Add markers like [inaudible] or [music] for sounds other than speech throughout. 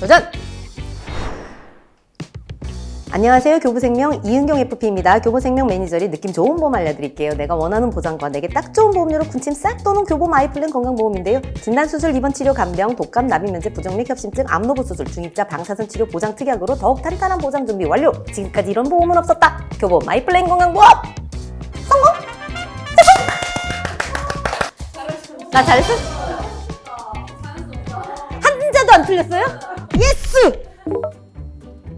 도전! 안녕하세요. 교보생명 이은경 FP입니다. 교보생명 매니저리 느낌 좋은 보험 알려드릴게요. 내가 원하는 보장과 내게 딱 좋은 보험료로 군침 싹 도는 교보험 아이플랜 건강보험인데요. 진단 수술, 입원 치료, 간병, 독감, 납입 면제, 부정맥 협심증, 암노부 수술, 중입자, 방사선 치료 보장 특약으로 더욱 탄탄한 보장 준비 완료! 지금까지 이런 보험은 없었다! 교보험 아이플랜 건강보험! 성공! 성공! 나 잘했어? 한 자도 안 틀렸어요? 예스!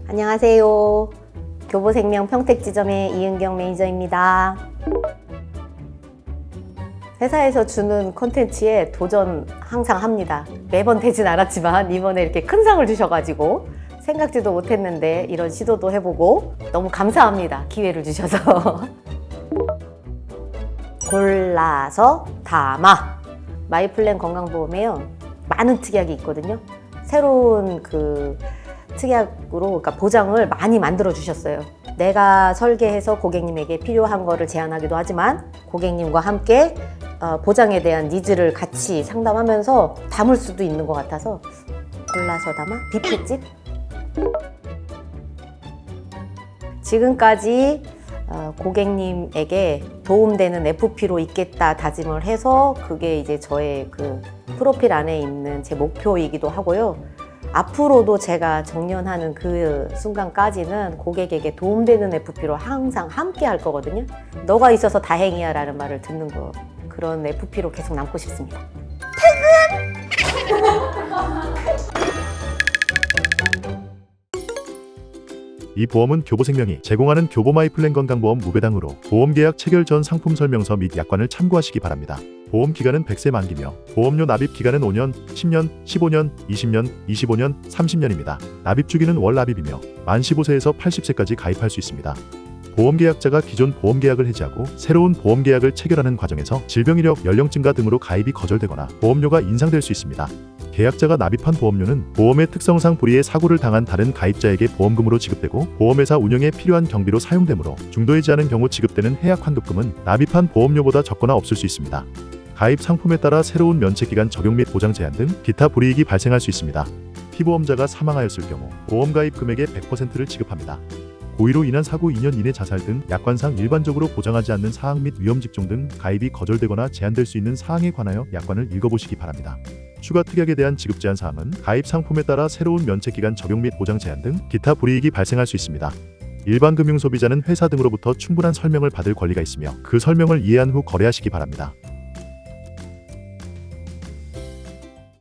안녕하세요. 교보생명 평택지점의 이은경 매니저입니다. 회사에서 주는 콘텐츠에 도전 항상 합니다. 매번 되진 않았지만 이번에 이렇게 큰 상을 주셔가지고 생각지도 못했는데 이런 시도도 해보고 너무 감사합니다. 기회를 주셔서. [laughs] 골라서 담아. 마이플랜 건강보험에요. 많은 특약이 있거든요. 새로운 그 특약으로 그러니까 보장을 많이 만들어 주셨어요. 내가 설계해서 고객님에게 필요한 거를 제안하기도 하지만 고객님과 함께 어, 보장에 대한 니즈를 같이 상담하면서 담을 수도 있는 것 같아서 골라서 담아 뷔페집 지금까지 어, 고객님에게 도움되는 FP로 있겠다 다짐을 해서 그게 이제 저의 그 프로필 안에 있는 제 목표이기도 하고요. 앞으로도 제가 정년하는 그 순간까지는 고객에게 도움되는 FP로 항상 함께 할 거거든요. 너가 있어서 다행이야 라는 말을 듣는 거. 그런 FP로 계속 남고 싶습니다. [laughs] 이 보험은 교보생명이 제공하는 교보마이플랜 건강보험 무배당으로 보험계약 체결 전 상품 설명서 및 약관을 참고하시기 바랍니다. 보험 기간은 100세 만기며 보험료 납입 기간은 5년, 10년, 15년, 20년, 25년, 30년입니다. 납입 주기는 월 납입이며 만 15세에서 80세까지 가입할 수 있습니다. 보험계약자가 기존 보험계약을 해지하고 새로운 보험계약을 체결하는 과정에서 질병 이력, 연령 증가 등으로 가입이 거절되거나 보험료가 인상될 수 있습니다. 계약자가 납입한 보험료는 보험의 특성상 불의의 사고를 당한 다른 가입자에게 보험금으로 지급되고 보험회사 운영에 필요한 경비로 사용되므로 중도하지 않은 경우 지급되는 해약 환급금은 납입한 보험료보다 적거나 없을 수 있습니다. 가입 상품에 따라 새로운 면책기간 적용 및 보장 제한 등 기타 불이익이 발생할 수 있습니다. 피보험자가 사망하였을 경우 보험 가입 금액의 100%를 지급합니다. 고의로 인한 사고 2년 이내 자살 등 약관상 일반적으로 보장하지 않는 사항 및 위험 직종 등 가입이 거절되거나 제한될 수 있는 사항에 관하여 약관을 읽어보시기 바랍니다. 추가 특약에 대한 지급 제한 사항은 가입 상품에 따라 새로운 면책 기간 적용 및 보장 제한 등 기타 불이익이 발생할 수 있습니다. 일반 금융 소비자는 회사 등으로부터 충분한 설명을 받을 권리가 있으며 그 설명을 이해한 후 거래하시기 바랍니다.